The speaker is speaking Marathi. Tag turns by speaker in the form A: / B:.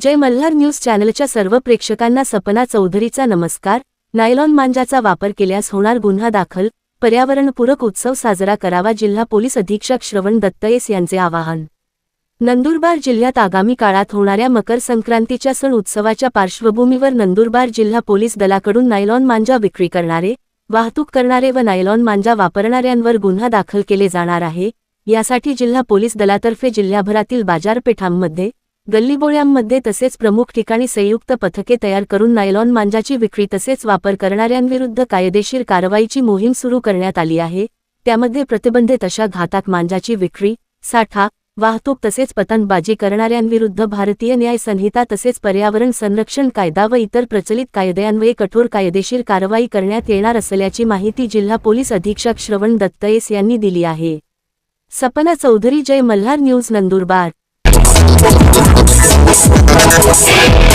A: जय मल्हार न्यूज चॅनलच्या सर्व प्रेक्षकांना सपना चौधरीचा नमस्कार. नायलॉन मांजाचा वापर केल्यास होणार गुन्हा दाखल. पर्यावरणपूरक उत्सव साजरा करावा जिल्हा पोलीस अधीक्षक श्रवण दत्तयेस यांचे आवाहन. नंदुरबार जिल्ह्यात आगामी काळात होणाऱ्या मकर संक्रांतीच्या सण उत्सवाच्या पार्श्वभूमीवर नंदुरबार जिल्हा पोलीस दलाकडून नायलॉन मांजा विक्री करणारे वाहतूक करणारे व नायलॉन मांजा वापरणाऱ्यांवर गुन्हा दाखल केले जाणार आहे. यासाठी जिल्हा पोलीस दलातर्फे जिल्ह्याभरातील बाजारपेठांमध्ये गल्लीबोळ्यांमध्ये तसेच प्रमुख ठिकाणी संयुक्त पथके तयार करून नायलॉन मांजाची विक्री तसेच वापर करणाऱ्यांविरुद्ध कायदेशीर कारवाईची मोहीम सुरू करण्यात आली आहे. त्यामध्ये प्रतिबंधित अशा घातक मांजाची विक्री साठा वाहतूक तसेच पतंगबाजी करणाऱ्यांविरुद्ध भारतीय न्याय संहिता तसेच पर्यावरण संरक्षण कायदा व इतर प्रचलित कायद्यांन्वये कठोर कायदेशीर कारवाई करण्यात येणार असल्याची माहिती जिल्हा पोलीस अधीक्षक श्रवण दत्तयेस यांनी दिली आहे. सपना चौधरी जय मल्हार न्यूज नंदुरबार. Sim.